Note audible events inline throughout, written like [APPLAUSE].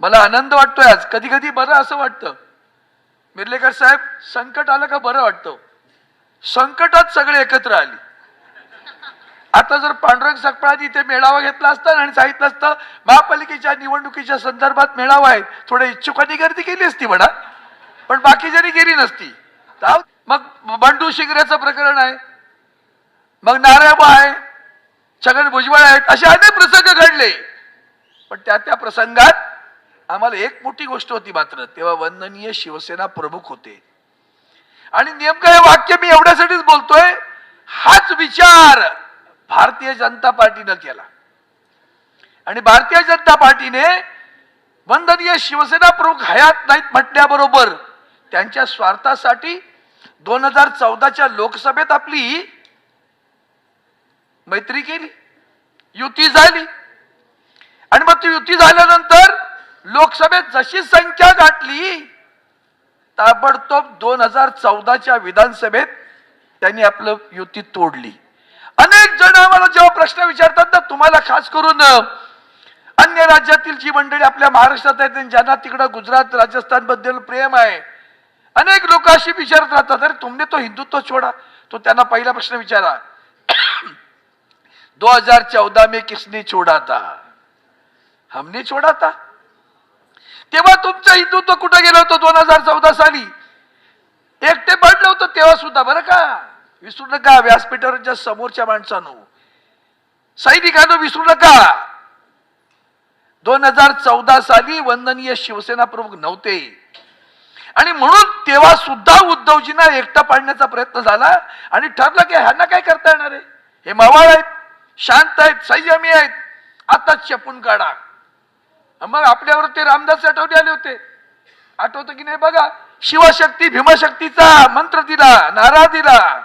मला आनंद वाटतोय आज. कधी कधी बरं असं वाटतं. मिर्लेकर साहेब संकट आलं का बरं वाटतं? संकटात सगळे एकत्र आली. आता जर पांडुरंग सकपाळात इथे मेळावा घेतला असता आणि सांगितलं असतं महापालिकेच्या निवडणुकीच्या संदर्भात मेळावा आहे. थोड्या इच्छुकांनी गर्दी केली असती म्हणा. पण बाकीच्यानी गेली नसती. मग बंडू शिंगऱ्याचं प्रकरण आहे. मग नारायबा आहे. छगन भुजबळ आहेत. असे अनेक प्रसंग घडले. पण त्या त्या प्रसंगात आम्हाला एक मोठी गोष्ट होती मात्र तेव्हा वंदनीय शिवसेना प्रमुख होते. आणि नेमकं हे वाक्य मी एवढ्यासाठीच बोलतोय हाच विचार भारतीय जनता पार्टीनं केला. आणि भारतीय जनता पार्टीने वंदनीय शिवसेना प्रमुख हयात नाहीत म्हटल्याबरोबर त्यांच्या स्वार्थासाठी दोन हजार चौदाच्या लोकसभेत आपली मैत्री केली युती झाली. आणि मग ती युती झाल्यानंतर लोकसभेत जशी संख्या गाठली ताबडतोब दोन हजार चौदाच्या विधानसभेत त्यांनी आपलं युती तोडली. अनेक जण आम्हाला जेव्हा प्रश्न विचारतात ना तुम्हाला खास करून अन्य राज्यातील जी मंडळी आपल्या महाराष्ट्रात आहेत ज्यांना तिकडं गुजरात राजस्थानबद्दल प्रेम आहे अनेक लोक अशी विचारत राहतात अरे तुमने तो हिंदुत्व छोडा. तो त्यांना पहिला प्रश्न विचारा. 2014 में किसने छोड़ा था? हमने छोड़ा था. तेव्हा तुमचं हिंदुत्व कुठं गेलं होतं दोन हजार चौदा साली? एकटे पडलं होतं तेव्हा सुद्धा बरं का? विसरू नका व्यासपीठावरच्या समोरच्या माणसानो. सैनिकांनो विसरू नका. दोन हजार चौदा साली वंदनीय शिवसेना प्रमुख नव्हते. आणि म्हणून तेव्हा सुद्धा उद्धवजींना एकटा पाडण्याचा प्रयत्न झाला आणि ठरलं की ह्यांना काय करता येणार आहे? हे मवाळ आहेत शांत आहेत संयमी आहेत. आताच शपून काढा. मग आपल्यावर ते रामदास आठवले आले होते. आठवतं की नाही बघा? शिवशक्ती भीमशक्तीचा मंत्र दिला नारा दिला.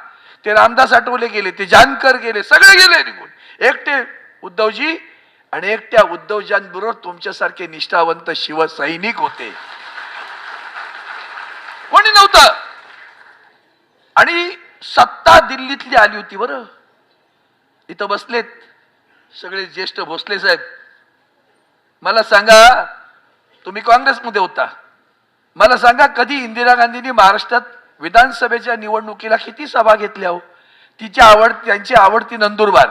ते रामदास आठवले गेले ते जानकर गेले सगळे गेले निघून. एकटे उद्धवजी आणि एकट्या उद्धवजांबरोबर तुमच्यासारखे निष्ठावंत शिवसैनिक होते. कोणी नव्हतं? आणि सत्ता दिल्लीतली आली होती बरं. इथं बसलेत सगळे ज्येष्ठ भोसले साहेब. मला सांगा तुम्ही काँग्रेसमध्ये होता. मला सांगा कधी इंदिरा गांधींनी महाराष्ट्रात विधानसभेच्या निवडणुकीला किती सभा घेतल्या हो? तिच्या आवड त्यांची आवडती नंदुरबार.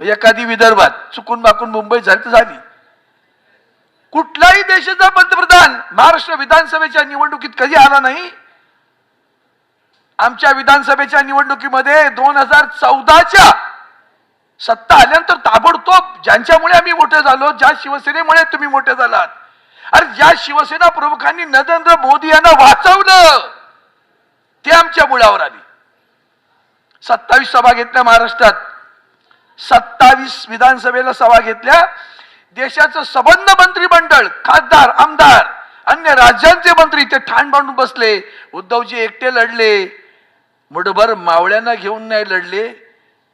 एखादी विदर्भात चुकून माकून मुंबई झाली तर झाली. कुठलाही देशाचा पंतप्रधान महाराष्ट्र विधानसभेच्या निवडणुकीत कधी आला नाही? आमच्या विधानसभेच्या निवडणुकीमध्ये दोन हजार चौदाच्या सत्ता आल्यानंतर ताबडतोब ज्यांच्यामुळे आम्ही मोठे झालो ज्या शिवसेनेमुळे तुम्ही मोठे झालात अरे ज्या शिवसेना प्रमुखांनी नरेंद्र मोदी यांना वाचवलं ते आमच्या मुळावर आली. सत्तावीस सभा घेतल्या महाराष्ट्रात. सत्तावीस विधानसभेला सभा घेतल्या. देशाचं सबंध मंत्रिमंडळ खासदार आमदार अन्य राज्यांचे मंत्री ते ठाण बांधून बसले. उद्धवजी एकटे लढले. मुठभर मावळ्यांना घेऊन नाही लढले.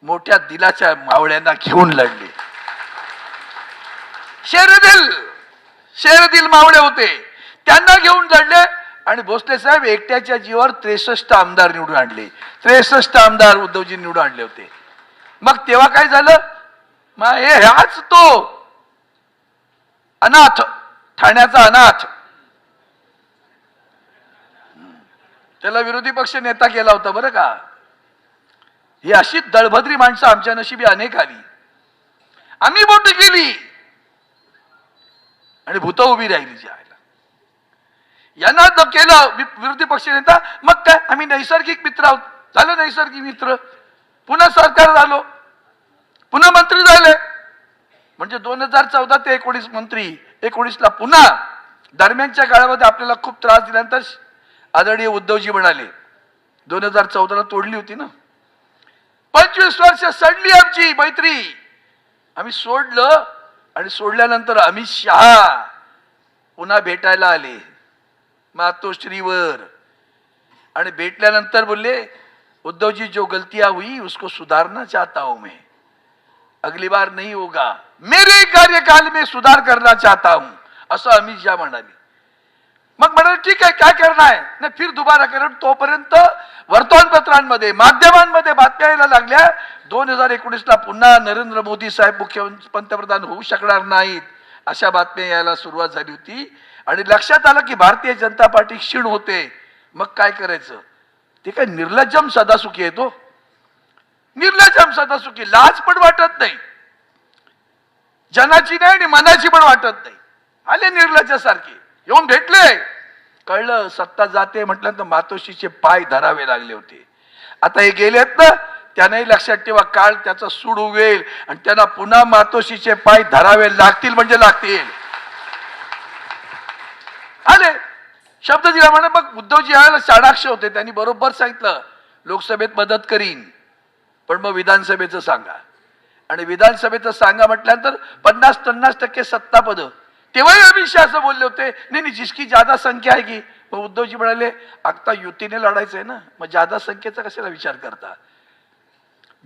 मोठ्या दिलाच्या मावळ्यांना घेऊन लढले. शेरदिल शेरदिल मावळे होते. त्यांना घेऊन लढले आणि भोसले साहेब एकट्याच्या जीवावर त्रेसष्ट आमदार निवडून आणले. त्रेसष्ट आमदार उद्धवजी निवडून आणले होते. मग तेव्हा काय झालं? मग हे हाच तो अनाथ ठाण्याचा अनाथ. त्याला विरोधी पक्ष नेता केला होता बरं का? ही अशी दळभद्री माणसं आमच्या नशिबी अनेक आली. आम्ही बोट केली. आणि भूत उभी राहिली जी यांना जर केलं वि- विरोधी पक्ष नेता मग काय? आम्ही नैसर्गिक मित्र आहोत. झालं नैसर्गिक मित्र. पुन्हा सरकार झालो. पुन्हा मंत्री झाले. म्हणजे दोन हजार चौदा ते एकोणीस मंत्री एकोणीसला पुन्हा दरम्यानच्या काळामध्ये आपल्याला खूप त्रास दिल्यानंतर आदरणीय उद्धवजी म्हणाले दोन हजार चौदाला तोडली होती ना? पंचवीस वर्ष सडली आमची मैत्री. आम्ही सोडलं आणि सोडल्यानंतर अमित शहा पुन्हा भेटायला आले. मातोश्रीवर. आणि भेटल्यानंतर बोलले उद्धव जी जो गलतियां हुई उसको सुधारना चाहता हूं मैं. अगली बार नहीं होगा. मेरे कार्यकाल में सुधार करना चाहता हूं. असं अमित शहा म्हणाले. मग म्हणाले ठीक आहे काय करणार आहे? नाही फिर दुबारा कारण तोपर्यंत वर्तमानपत्रांमध्ये माध्यमांमध्ये बातम्या यायला लागल्या. दोन हजार एकोणीसला पुन्हा नरेंद्र मोदी साहेब मुख्यमंत्री पंतप्रधान होऊ शकणार नाहीत अशा बातम्या यायला सुरुवात झाली होती. आणि लक्षात आलं की भारतीय जनता पार्टी क्षीण होते. मग काय करायचं? ते काय निर्लज्जम सदासुखी येतो हो. निर्लज्जम सदासुखी लाज पण वाटत नाही. जनाची नाही आणि मनाची पण वाटत नाही. आले निर्लज्जासारखी. येऊन भेटले. कळलं सत्ता जाते म्हटल्यानंतर मातोश्रीचे पाय धरावे लागले होते. आता हे गेलेत ना त्यांनाही लक्षात ठेवा काळ त्याचा सूड उगेल आणि त्यांना पुन्हा मातोश्रीचे पाय धरावे लागतील म्हणजे लागतील. आले. शब्द दिला म्हणे मग उद्धवजी यावेळेला चाणाक्ष होते त्यांनी बरोबर सांगितलं लोकसभेत मदत करीन. पण मग विधानसभेचं सांगा. आणि विधानसभेचं सांगा म्हटल्यानंतर पन्नास पन्नास टक्के सत्तापद. तेव्हाही अमित शहा असं बोलले होते नाही नाही जिसकी ज्यादा संख्या आहे की. मग उद्धवजी म्हणाले आता युतीने लढायचं आहे ना मग ज्यादा संख्येचा कशाला विचार करता?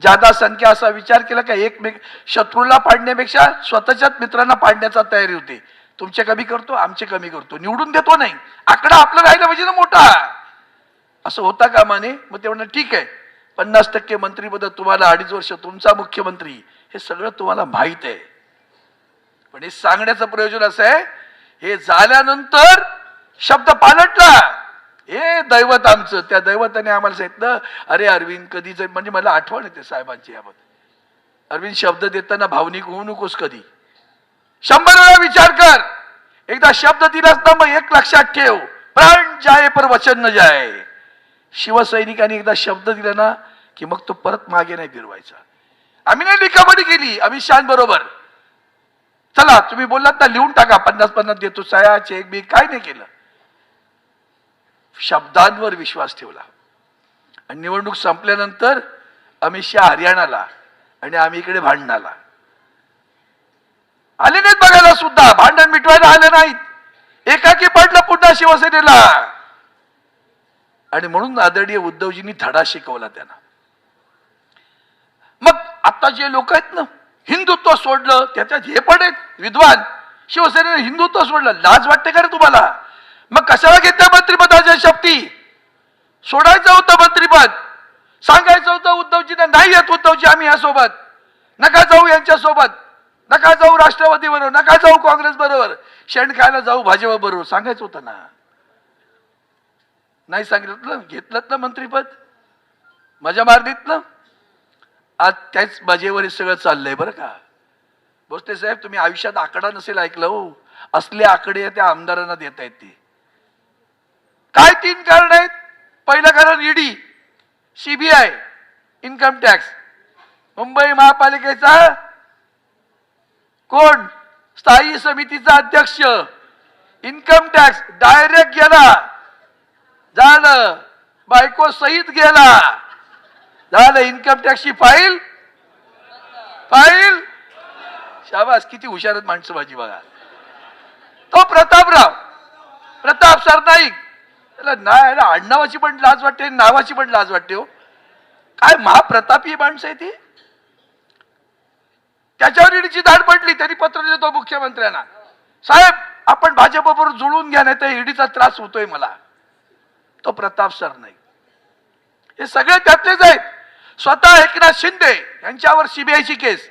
ज्यादा संख्या असा विचार केला का एकमेक शत्रूला पाडण्यापेक्षा स्वतःच्याच मित्रांना पाडण्याचा तयारी होते. तुमचे कमी करतो आमचे कमी करतो. निवडून देतो नाही. आकडा आपला राहिला पाहिजे ना मोठा. असं होता का माने मग ते म्हणणं ठीक आहे. पन्नास टक्के मंत्रीपद तुम्हाला अडीच वर्ष तुमचा मुख्यमंत्री. हे सगळं तुम्हाला माहीत आहे. पण हे सांगण्याचं प्रयोजन असं आहे हे झाल्यानंतर शब्द पालटला. हे दैवत आमचं त्या दैवताने आम्हाला सांगितलं अरे अरविंद कधी जर म्हणजे मला आठवण येते साहेबांची याबद्दल. अरविंद शब्द देताना भावनिक होऊ नकोस कधी. शंभर वेळा विचार कर. एकदा शब्द दिलास ना मग एक लक्षात ठेव. प्राण जाय पर वचन न जाय. शिवसैनिकांनी एकदा शब्द दिला ना की मग तो परत मागे नाही फिरवायचा. आम्ही नाही लिखापडी केली. अमित शहा बरोबर. चला तुम्ही बोललात ना लिहून टाका. पन्नास पन्नास देतो सया चेक बी काय नाही केलं. शब्दांवर विश्वास ठेवला. आणि निवडणूक संपल्यानंतर अमित शहा हरियाणाला आणि आम्ही इकडे भांडणाला. आले नाहीत बघायला सुद्धा. भांडण मिटवायला आले नाहीत. एकाकी पडलं पुन्हा शिवसेनेला. आणि म्हणून आदरणीय उद्धवजींनी धडा शिकवला त्यांना. मग आता जे लोक आहेत ना हिंदुत्व सोडलं त्याच्यात हे पण आहेत विद्वान. शिवसेनेने हिंदुत्व सोडलं लाज वाटते का रे तुम्हाला? मग कशाला घेतल्या मंत्रिपदाच्या शक्ती? सोडायचं होतं मंत्रिपद सांगायचं होतं उद्धवजींना नाही येत उद्धवजी आम्ही यासोबत. नका जाऊ यांच्यासोबत. नका जाऊ राष्ट्रवादी बरोबर नका जाऊ काँग्रेस बरोबर शेण खायला जाऊ भाजपा बरोबर सांगायचं होतं ना. नाही सांगितलं घेतलं ना मंत्रीपद मजा मारलीत ना. आज त्याच मजेवर हे सगळं चाललंय बरं का? भोसले साहेब तुम्ही आयुष्यात आकडा नसेल ऐकलं हो. असले आकडे त्या आमदारांना देत आहेत ते. काय तीन कारण आहेत? पहिलं कारण ED CBI income tax Mumbai महापालिकेचा कोण? स्थायी समितीचा अध्यक्ष. इन्कम टॅक्स डायरेक्ट गेला. झालं. बायको सहित गेला. झालं इन्कम टॅक्सची फाईल फाईल शाबास किती हुशार आहेत माणसं माझी बघा. तो प्रतापराव प्रताप सरनाईक त्याला नाही आडनावाची पण लाज वाटते नावाची पण लाज वाटते हो. काय महाप्रतापी माणसं आहे ती? त्याच्यावर ईडीची धाड पडली त्यांनी पत्र लिहिलं तो मुख्यमंत्र्यांना. साहेब आपण भाजपबरोबर जुळून घ्या नाही तर ईडीचा त्रास होतोय मला. तो प्रताप सर नाही हे सगळे त्यातलेच आहेत. स्वतः एकनाथ शिंदे यांच्यावर सीबीआयची केस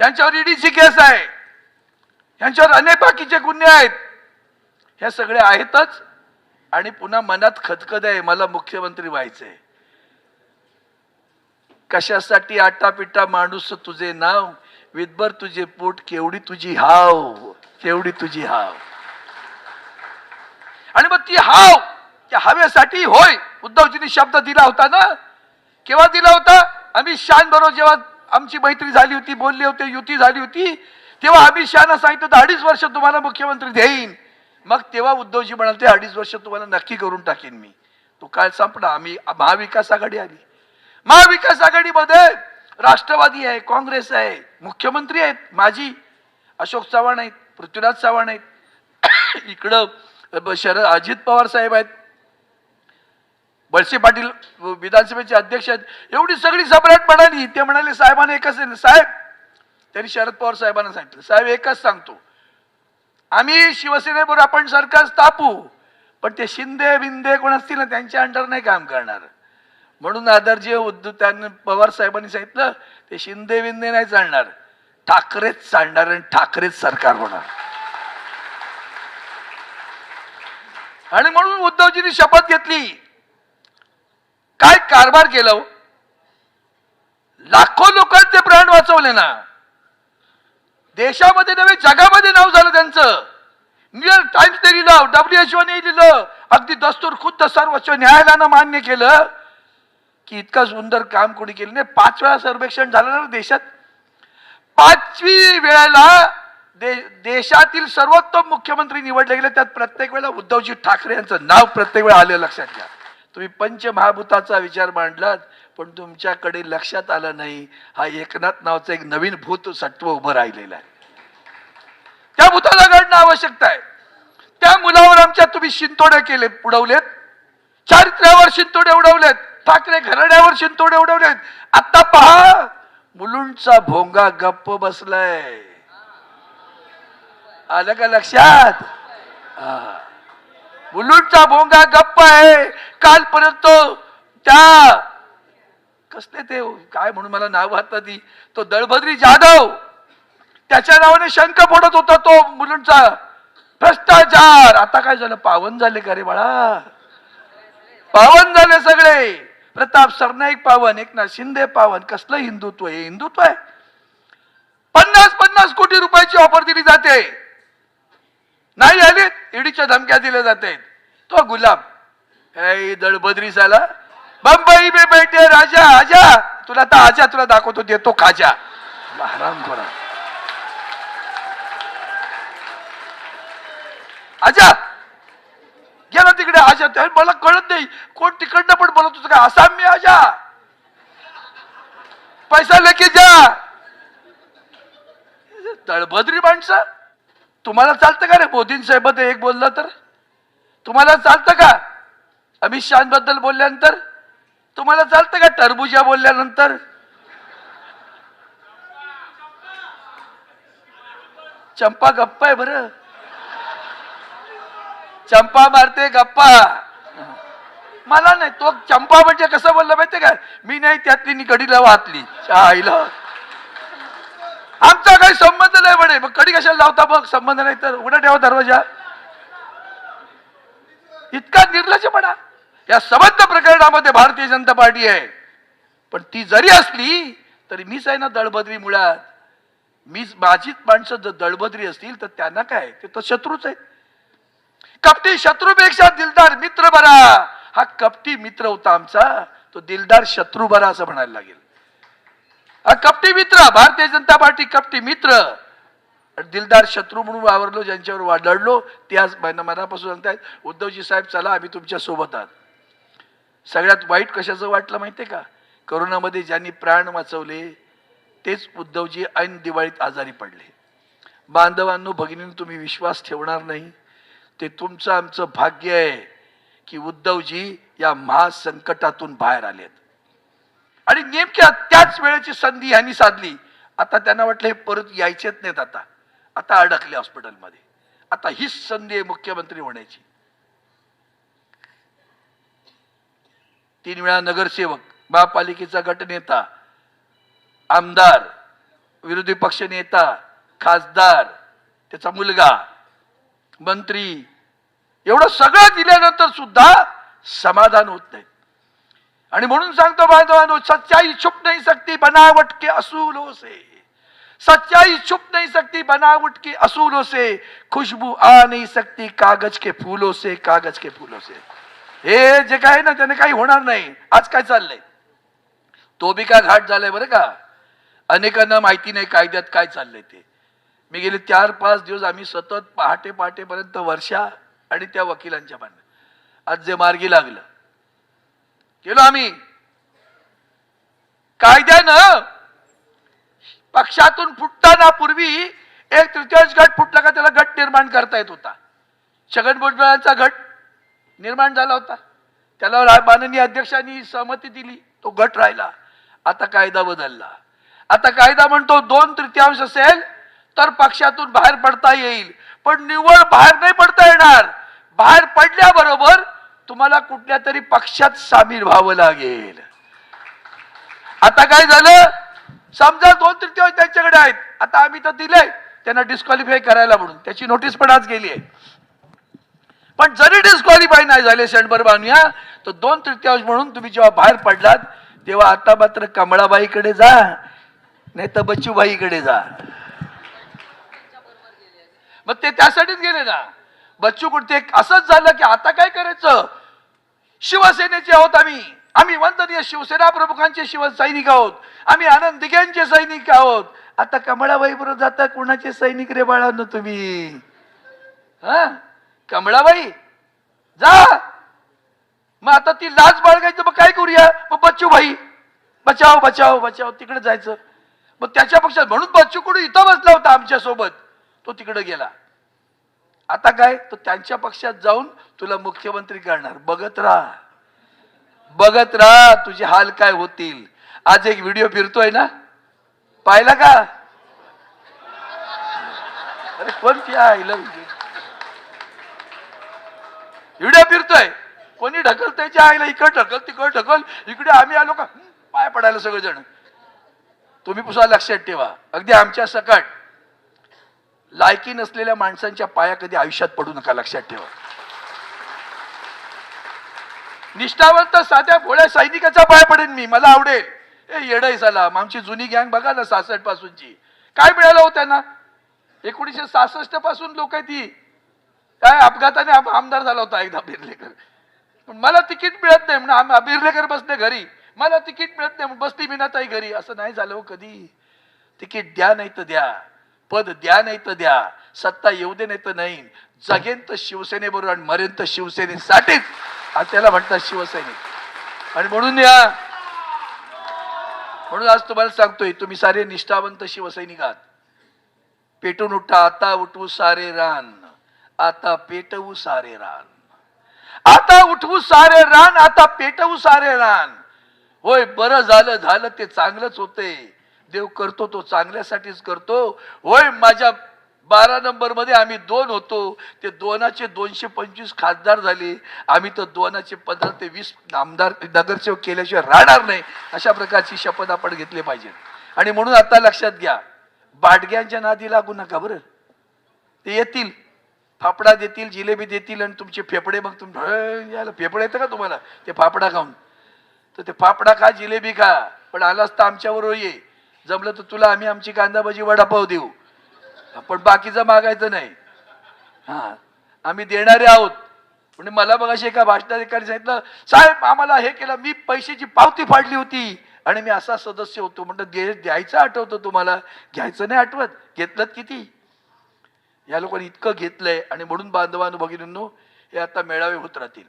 यांच्यावर ईडीची केस आहे यांच्यावर अनेक बाकीचे गुन्हे आहेत. हे सगळे आहेतच आणि पुन्हा मनात खदखद आहे मला मुख्यमंत्री व्हायचंय. कशासाठी आटापिटा माणूस तुझे नाव विदभर तुझे पोट केवढी तुझी हाव केवढी तुझी हाव. आणि मग ती हाव त्या हवेसाठी होय उद्धवजींनी शब्द दिला होता ना केव्हा दिला होता? अमित शान बरोबर जेव्हा आमची मैत्री झाली होती बोलले होते युती झाली होती तेव्हा अमित शहाना सांगितलं तर अडीच वर्ष तुम्हाला मुख्यमंत्री देईन. मग तेव्हा उद्धवजी म्हणाले अडीच वर्ष तुम्हाला नक्की करून टाकेन मी. तो काय संपला. आम्ही महाविकास आघाडी आली. महाविकास आघाडीमध्ये राष्ट्रवादी आहे काँग्रेस आहे मुख्यमंत्री आहेत माजी अशोक चव्हाण आहेत पृथ्वीराज चव्हाण आहेत. [COUGHS] इकडं ब- शरद अजित पवार साहेब आहेत. बळसे पाटील विधानसभेचे अध्यक्ष आहेत. एवढी सगळी सम्राट म्हणाली. ते म्हणाले साहेबांना एकच आहे. साहेब त्यांनी शरद पवार साहेबांना सांगितलं. साहेब एकच सांगतो. आम्ही शिवसेनेबरोबर आपण सरकार स्थापू पण ते शिंदे बिंदे कोण असतील ना त्यांच्या अंडर नाही काम करणार. म्हणून आदरजी उद्धव त्यांनी पवार साहेबांनी सांगितलं ते शिंदे बिंदे नाही चालणार. ठाकरेच चालणार आणि ठाकरेच सरकार होणार. आणि म्हणून उद्धवजींनी शपथ घेतली. काय कारभार केलं? हो? लाखो लोकांचे प्राण वाचवले ना. देशामध्ये नव्हे जगामध्ये नाव झालं त्यांचं. न्यूयॉर्क टाइम्सने लिहिलं डब्ल्यूएचओने लिहिलं अगदी दस्तूर खुद्द सर्वोच्च न्यायालयानं मान्य केलं की इतकं सुंदर काम कोणी केलं नाही. पाच वेळा सर्वेक्षण झालं ना देशात. पाचवी वेळेला दे देशातील सर्वोत्तम मुख्यमंत्री निवडले गेले. त्यात प्रत्येक वेळेला उद्धवजी ठाकरे यांचं नाव प्रत्येक वेळा आलं लक्षात घ्या. तुम्ही पंचमहाभूताचा विचार मांडलात पण तुमच्याकडे लक्षात आलं नाही. हा एकनाथ नावाचं एक नवीन भूत सत्व उभं राहिलेलं आहे. त्या भूताला घडणं आवश्यकता आहे. त्या मुलावर आमच्या तुम्ही शिंतोडे केले उडवलेत. चारित्र्यावर शिंतोडे उडवलेत. ठाकरे घराण्यावर शिंतोडे उडवलेत. आता पहा मुलुंडचा भोंगा गप्प बसलाय. आलं का लक्षात? हा. मुलुंडचा भोंगा गप्प आहे. कालपर्यंत त्या कसले ते काय म्हणून मला नाव आता ती? तो दळभद्री जाधव. त्याच्या नावाने शंख फोडत होता तो मुलुंडचा. भ्रष्टाचार. आता काय झालं? पावन झाले का रे बाळा? पावन झाले सगळे. प्रताप सरनाईक पावन एकनाथ शिंदे पावन. कसलं हिंदुत्व हे हिंदुत्व आहे. पन्नास पन्नास कोटी रुपयाची ऑफर दिली जाते. नाही आली ईडीच्या धमक्या दिल्या जाते तो गुलाब दडबद्री दळबद्री बंबई बे बैठे राजा आजा. तुला तर आजा तुला दाखवतो देतो खाजा. हराम करा आजा. गेला तिकडे आजा. ते मला कळत नाही. कोण तिकडनं पण बोलत होतं का? असा मी आजा. पैसा लेके जा. तळबद्री माणसं. तुम्हाला चालतं का रे? मोदीं साहेब एक बोललं तर? तुम्हाला चालतं का? अमित शहाबद्दल बोलल्यानंतर? तुम्हाला चालतं का टरबुजा बोलल्यानंतर? चंपा गप्पा आहे बरं. चंपा मारते गप्पा. मला नाही तो चंपा म्हणजे कसं बोललं माहितीये का? मी नाही त्यातली नी कडीला वाहतली. आईला आमचा काही संबंध नाही म्हणे. मग कडी कशाला लावता बघ संबंध नाही तर उघडा ठेवा दरवाजा. इतका निर्लज्जपणा या संबंध प्रकरणामध्ये भारतीय जनता पार्टी आहे. पण ती जरी असली तरी मीच आहे ना दळबद्री मुळात. मीच माझीच माणसं जर दळबद्री असतील तर त्यांना काय? ते तर शत्रूच आहेत. कपटी शत्रूपेक्षा दिलदार मित्र बरा. हा कपटी मित्र होता आमचा. तो दिलदार शत्रू बरा असं म्हणायला लागेल. कपटी मित्र भारतीय जनता पार्टी कपटी मित्र. दिलदार शत्रू म्हणून वावरलो ज्यांच्यावर वा- लढलो ते आज मनापासून सांगतायत उद्धवजी साहेब चला आम्ही तुमच्यासोबत आहात. सगळ्यात वाईट कशाचं वाटलं माहितीये का? करोनामध्ये ज्यांनी प्राण वाचवले तेच उद्धवजी ऐन दिवाळीत आजारी पडले. बांधवांनो भगिनींनो तुम्ही विश्वास ठेवणार नाही. ते तुमचं आमचं भाग्य आहे की उद्धवजी या महासंकटातून बाहेर आलेत. आणि नेमक्या त्याच वेळेची संधी ह्यांनी साधली. आता त्यांना वाटलं हे परत यायचेच नाहीत आता. आता अडकले हॉस्पिटलमध्ये. आता हीच संधी आहे मुख्यमंत्री होण्याची. तीन वेळा नगरसेवक महापालिकेचा गटनेता आमदार विरोधी पक्ष नेता खासदार त्याचा मुलगा मंत्री एवढं सगळं दिल्यानंतर सुद्धा समाधान होत नाही आणि म्हणून सांगतो बांधवांनो सच्चाई छुप नाही सकती बनावट के असूलों से सच्चाई छुप नहीं सकती बनावट के असूलों से खुशबू आ नहीं सकती कागज के फूलों से कागज के फूलों से हे जे काय ना त्याने काही होणार नाही. आज काय चाललंय? तो बी का घाट झालाय बरं का? अनेकांना माहिती नाही कायद्यात काय चाललंय ते. मी गेले चार पाच दिवस आम्ही सतत पहाटे पहाटेपर्यंत वर्षा आणि त्या वकिलांच्या भांडण. आज जे मार्गी लागलं गेलो आम्ही. कायद्यानं पक्षातून फुटताना पूर्वी एक तृतीयांश गट फुटला का त्याला गट निर्माण करता येत होता. छगन भुजबळांचा गट निर्माण झाला होता. त्याला माननीय अध्यक्षांनी सहमती दिली. तो गट राहिला. आता कायदा बदलला. आता कायदा म्हणतो दोन तृतीयांश असेल तर पक्षातून बाहेर पडता येईल. पण निव्वळ बाहेर नाही पडता येणार. बाहेर पडल्याबरोबर तुम्हाला कुठल्या तरी पक्षात सामील व्हावं लागेल. आता काय झालं? समजा दोन तृतीय त्यांच्याकडे आहेत. आता आम्ही तर दिलंय त्यांना डिस्क्वालिफाय करायला म्हणून. त्याची नोटीस पण आज गेली आहे. पण जरी डिस्क्वालिफाय नाही झाले शंभर बांधूया तर दोन तृतीयांश म्हणून तुम्ही जेव्हा बाहेर पडलात तेव्हा आता मात्र कमळाबाईकडे जा नाही तर बच्चूबाईकडे जा. मग ते त्यासाठीच गेले ना? बच्चू कुठे असंच झालं की आता काय करायचं? शिवसेनेचे आहोत आम्ही. आम्ही वंदनीय शिवसेना प्रमुखांचे शिवसैनिक आहोत. आम्ही आनंद दिघ्यांचे सैनिक आहोत. आता कमळाबाई बरोबर जाता कुणाचे सैनिक रे बाळांनो तुम्ही? हा? कमळाबाई? जा! मग आता ती लाज बाळगायचं मग काय करूया? मग बच्चू भाई बचाव बचाव बचाव. तिकडे जायचं. मग त्याच्या पक्षात म्हणून बच्चू कुठे इथं बसला होता आमच्यासोबत तो तिकडे गेला. आता काय? तो त्यांच्या पक्षात जाऊन तुला मुख्यमंत्री करणार. बघत राहा. बघत राहा तुझे हाल काय होतील. आज एक व्हिडिओ फिरतोय ना? पाहिला का? अरे कोणती आईला व्हिडिओ फिरतोय. कोणी ढकल त्याच्या आईला? इकडं ढकल तिकड ढकल. इकडे आम्ही आलो का? पाय पडायला सगळेजण. तुम्ही पुसा लक्षात ठेवा. अगदी आमच्या सकट. लायकी नसलेल्या माणसांच्या पाया कधी आयुष्यात पडू नका लक्षात ठेवा. निष्ठावंत साध्या भोळ्या सैनिकाचा पाय पडेन मी मला आवडेल. ए येडाई झाला आमची जुनी गँग बघा ना सासष्ट पासूनची काय मिळालं हो त्यांना? एकोणीसशे सहासष्टपासून लोक ती काय अपघाताने आमदार झाला होता एकदा बिर्लेकर पण मला तिकीट मिळत नाही म्हणून आम- बिर्लेकर बसले घरी. मला तिकीट मिळत नाही बसली मीनाताई घरी. असं नाही झालं हो कधी. तिकीट द्या नाही तर द्या. पद द्या नाही तर द्या सत्ता येऊ दे नाही तर नाही. जगेन तर शिवसेनेबरोबर आणि मरेन तर शिवसेनेसाठीच आणि त्याला म्हणतात शिवसैनिक आणि म्हणून या म्हणून आज तुम्हाला सांगतोय तुम्ही सारे निष्ठावंत शिवसैनिक आहात. पेटून उठा आता उठवू सारे रान. आता पेटवू सारे रान. आता उठवू सारे रान आता पेटवू सारे रान. होय बरं झालं झालं ते चांगलंच होते देव करतो तो चांगल्यासाठीच करतो. होय माझ्या बारा नंबरमध्ये आम्ही दोन होतो. ते दोनाचे दोनशे पंचवीस खासदार झाले. आम्ही तर दोनाचे पंधरा ते वीस आमदार नगरसेवक केल्याशिवाय राहणार नाही. अशा प्रकारची शपथ आपण घेतली पाहिजे. आणि म्हणून आता लक्षात घ्या बाटग्यांच्या नादी लागू नका बरं. ते येतील फाफडा देतील जिलेबी देतील आणि तुमचे फेफडे मग तुम यायला फेफडे येतं का तुम्हाला? ते फाफडा खाऊन. तर ते फाफडा खा जिलेबी खा. पण आलास तर आमच्याबरोबर ये. जमलं तर तुला आम्ही आमची कांदा भजी वडापाव देऊ. पण बाकीचं मागायचं नाही. हा आम्ही देणारे आहोत. म्हणजे मला बघा एका भाषणाधिकारी सांगितलं साहेब आम्हाला हे केलं मी पैशाची पावती फाडली होती. आणि मी असा सदस्य होतो. म्हणतो दे द्यायचं आठवतं तुम्हाला. घ्यायचं नाही आठवत. घेतलं किती? या लोकांनी इतकं घेतलंय. आणि म्हणून बांधवानु भगिनींनो हे आता मेळावे होत राहतील.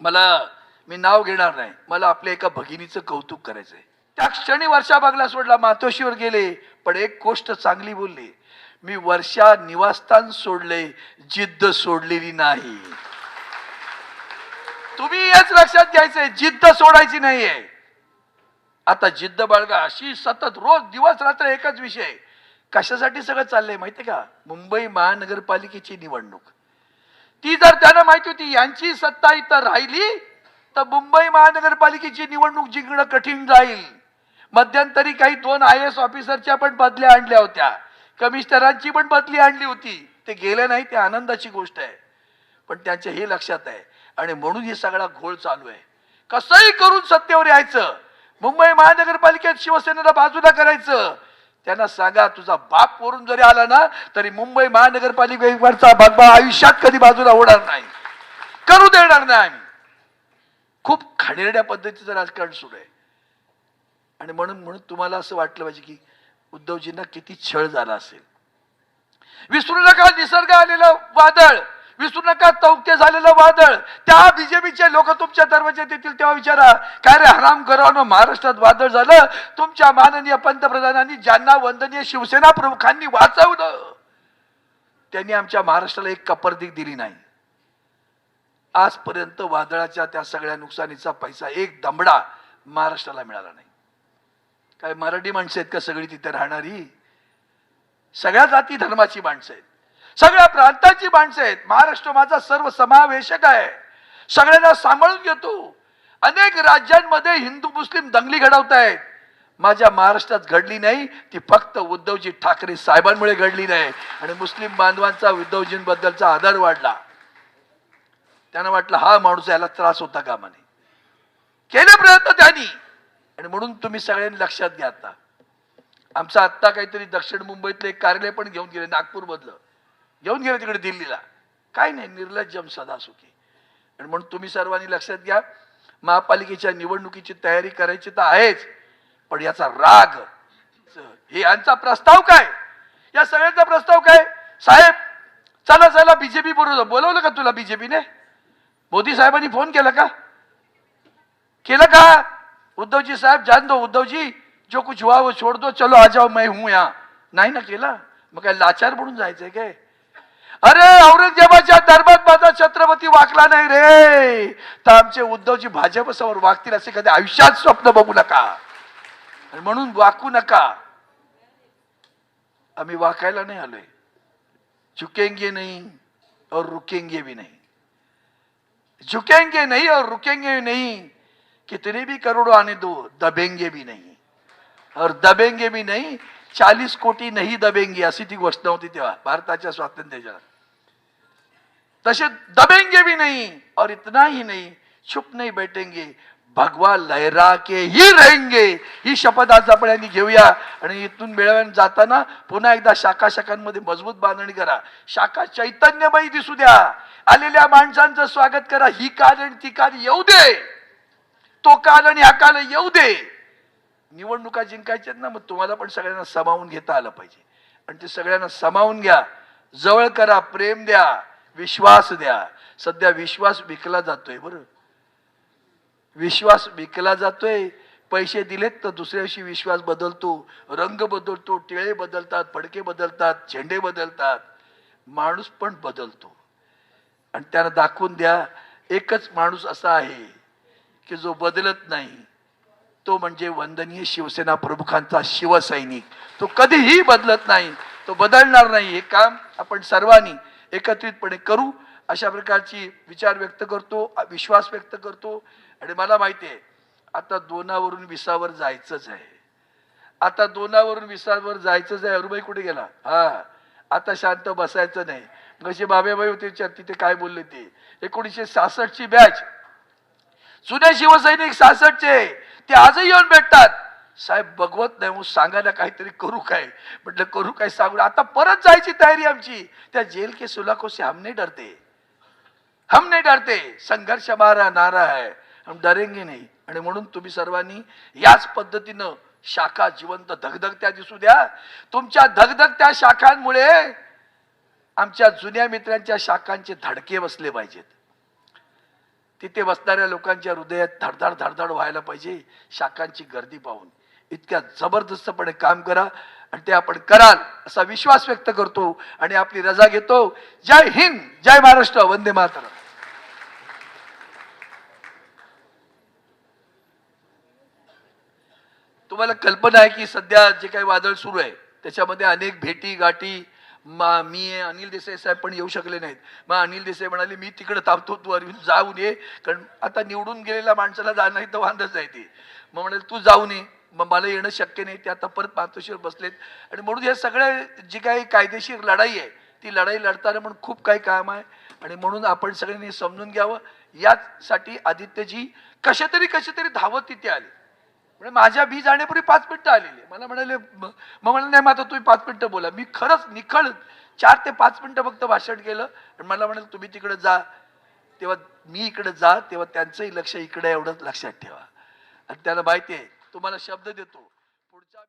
मला मी नाव घेणार नाही. मला आपल्या एका भगिनीचं कौतुक करायचंय. त्या क्षणी वर्षा बागला सोडला मातोशीवर गेले. पण एक गोष्ट चांगली बोलली. मी वर्षा निवासस्थान सोडले जिद्द सोडलेली नाही. तुम्ही हेच लक्षात घ्यायचंय जिद्द सोडायची नाहीये. आता जिद्द बाळगा अशी सतत रोज दिवस रात्र एकच विषय. कशासाठी सगळं चाललंय माहितीये का? मुंबई महानगरपालिकेची निवडणूक. ती जर त्यांना माहिती होती यांची सत्ता इथं राहिली तर मुंबई महानगरपालिकेची निवडणूक जिंकणं कठीण जाईल. मध्यंतरी काही दोन आय एस ऑफिसरच्या पण बदल्या आणल्या होत्या. कमिशनरांची पण बदली आणली होती. ते गेले नाही ते आनंदाची गोष्ट आहे. पण त्यांच्या हे लक्षात आहे. आणि म्हणून ही सगळा घोळ चालू आहे. कसंही करून सत्तेवर यायचं. मुंबई महानगरपालिकेत शिवसेनेला बाजूला करायचं. त्यांना सांगा तुझा बाप वरून जरी आला ना तरी मुंबई महानगरपालिकेवरचा बाबा आयुष्यात कधी बाजूला होणार नाही. करू देणार नाही आम्ही. खूप खाणेरड्या पद्धतीचं राजकारण सुरू आहे. आणि म्हणून म्हणून तुम्हाला असं वाटलं पाहिजे की उद्धवजींना किती छळ झाला असेल. विसरू नका निसर्ग आलेलं वादळ. विसरू नका तौक्य झालेलं वादळ. त्या बीजेपीचे लोक तुमच्या दरवाज्यात येतील तेव्हा विचारा काय रे हराम करावं महाराष्ट्रात वादळ झालं? तुमच्या माननीय पंतप्रधानांनी ज्यांना वंदनीय शिवसेना प्रमुखांनी वाचवलं त्यांनी आमच्या महाराष्ट्राला एक कपरदीक दिली नाही. आजपर्यंत वादळाच्या त्या सगळ्या नुकसानीचा पैसा एक दमडा महाराष्ट्राला मिळाला नाही. काय मराठी माणसं आहेत का सगळी तिथे राहणारी? सगळ्या जाती धर्माची माणसं आहेत. सगळ्या प्रांताची माणसं आहेत. महाराष्ट्र माझा सर्व समावेशक आहे. सगळ्यांना सांभाळून घेतो. अनेक राज्यांमध्ये हिंदू मुस्लिम दंगली घडवत आहेत माझ्या महाराष्ट्रात घडली नाही. ती फक्त उद्धवजी ठाकरे साहेबांमुळे घडली नाही. आणि मुस्लिम बांधवांचा उद्धवजींबद्दलचा आदर वाढला. त्यांना वाटलं हा माणूस याला त्रास होता कामा नये केले प्रयत्न त्यांनी. आणि म्हणून तुम्ही सगळ्यांनी लक्षात घ्या आता. आमचं आत्ता काहीतरी दक्षिण मुंबईतलं एक कार्यालय पण घेऊन गेले नागपूरमधलं. घेऊन गेले तिकडे दिल्लीला. काय नाही निर्लज्जम सदा सुखी आणि म्हणून तुम्ही सर्वांनी लक्षात घ्या महापालिकेच्या निवडणुकीची तयारी करायची तर आहेच पण याचा राग हे यांचा प्रस्ताव काय? या सगळ्यांचा प्रस्ताव काय? साहेब चला चला बीजेपी बरोबर. बोलवलं का तुला बीजेपीने मोदी साहेबांनी फोन केला का? केलं का? उद्धव जी साहेब जान दो उद्धव जी जो कुछ हुआ वो छोड़ दो चलो आ जाओ मैं हूं यहाँ नाही ना केला मग काय लाचार म्हणून जायचंय काय अरे औरंगजेबाच्या दरबार माझा छत्रपती वाकला नाही रे तर आमचे उद्धवजी भाजप समोर वागतील असे कधी आयुष्यात स्वप्न बघू नका म्हणून वाकू नका आम्ही वाकायला नाही आलोय झुकेंगे नाही और रुकेंगे भी नाही झुकेंगे नाही और रुकेंगे भी नहीं कितने भी करोड़ों आने दो दबेंगे भी नहीं। और दबेंगे भी नहीं चालीस कोटी नहीं दबेंगे अशी ती घोषणा होती तेव्हा भारताच्या स्वातंत्र्याच्या तसे दबेंगे भी नहीं और इतना ही नहीं छुप नहीं बैठेंगे भगवा लहरा के ही रहेंगे ही शपथ आज आपण यांनी घेऊया आणि इथून मिळवून जाताना पुन्हा एकदा शाखा शाखांमध्ये मजबूत बांधणी करा. शाखा चैतन्यमयी दिसू द्या. आलेल्या माणसांचं स्वागत करा. ही काल आणि ती कार येऊ दे. तो काल आणि हा काल येऊ दे. निवडणुका जिंकायच्यात ना मग तुम्हाला पण सगळ्यांना समावून घेता आलं पाहिजे. आणि ते सगळ्यांना समावून घ्या. जवळ करा प्रेम द्या विश्वास द्या. सध्या विश्वास विकला जातोय बरं. विश्वास विकला जातोय. पैसे दिलेत तर दुसऱ्याशी विश्वास बदलतो. रंग बदलतो टिळे बदलतात फडके बदलतात झेंडे बदलतात. माणूस पण बदलतो. आणि त्याला दाखवून द्या एकच माणूस असा आहे. की जो बदलत नाही तो म्हणजे वंदनीय शिवसेना प्रमुखांचा शिवसैनिक. तो कधीही बदलत नाही तो बदलणार नाही. हे काम आपण सर्वांनी एकत्रितपणे करू. अशा प्रकारची विचार व्यक्त करतो विश्वास व्यक्त करतो. आणि मला माहिती आहे आता दोनावरून विसावर जायचंच आहे. आता दोनावरून विसावर जायचंच आहे. अरुबाई कुठे गेला? हा. आता शांत बसायचं नाही. कसे बाबेबाई होते विचार तिथे काय बोलले ते? एकोणीसशे सासष्टची बॅच जुने शिवसैनिक सासटचे ते आजही येऊन भेटतात. साहेब बघवत नाही मग सांगायला काहीतरी करू काय? म्हटलं करू काय सांगू आता परत जायची तयारी आमची. त्या जेल के सुलाखों से हम नाही डरते. हम नाही डरते. संघर्ष हमारा नारा है. हम डरेंगे नाही. आणि म्हणून तुम्ही सर्वांनी याच पद्धतीनं शाखा जिवंत धगधगत्या दिसू द्या. तुमच्या धगधगत्या शाखांमुळे आमच्या जुन्या मित्रांच्या शाखांचे धडके बसले पाहिजेत. तिथे बसणाऱ्या लोकांच्या हृदयात धडधड धडधड व्हायला पाहिजे शाखांची गर्दी पाहून. इतक्या जबरदस्तपणे काम करा आणि ते आपण कराल असा विश्वास व्यक्त करतो आणि आपली रजा घेतो. जय हिंद जय महाराष्ट्र वंदे मातरम. तुम्हाला कल्पना आहे की सध्या जे काही वादळ सुरू आहे त्याच्यामध्ये अनेक भेटी गाठी मा मी अनिल देसाई साहेब पण येऊ शकले नाहीत. मग अनिल देसाई म्हणाले मी तिकडे थांबतो तू अरविंद जाऊन ये कारण आता निवडून गेलेल्या माणसाला जाणार तर वांदच आहे ते. मग म्हणाले तू जाऊन ये. मग मला येणं शक्य नाही ते आता परत मातोश्रीवर बसलेत. आणि म्हणून या सगळ्या जी काही कायदेशीर लढाई आहे ती लढाई लढताना म्हणून खूप काही काम आहे. आणि म्हणून आपण सगळ्यांनी समजून घ्यावं. यासाठी आदित्यजी कशा तरी कशा तरी धावत तिथे आले. म्हणजे माझ्या बी जाण्यापूर्वी पाच मिनिटं आलेली. मला म्हणाले मग म्हणाले नाही मग आता तुम्ही पाच मिनिटं बोला. मी खरंच निखळ चार ते पाच मिनिटं फक्त भाषण केलं. आणि मला म्हणाल तुम्ही तिकडे जा. तेव्हा मी इकडे जा. तेव्हा त्यांचंही लक्ष इकडे एवढंच लक्षात ठेवा. आणि त्याला माहिती आहे तुम्हाला शब्द देतो.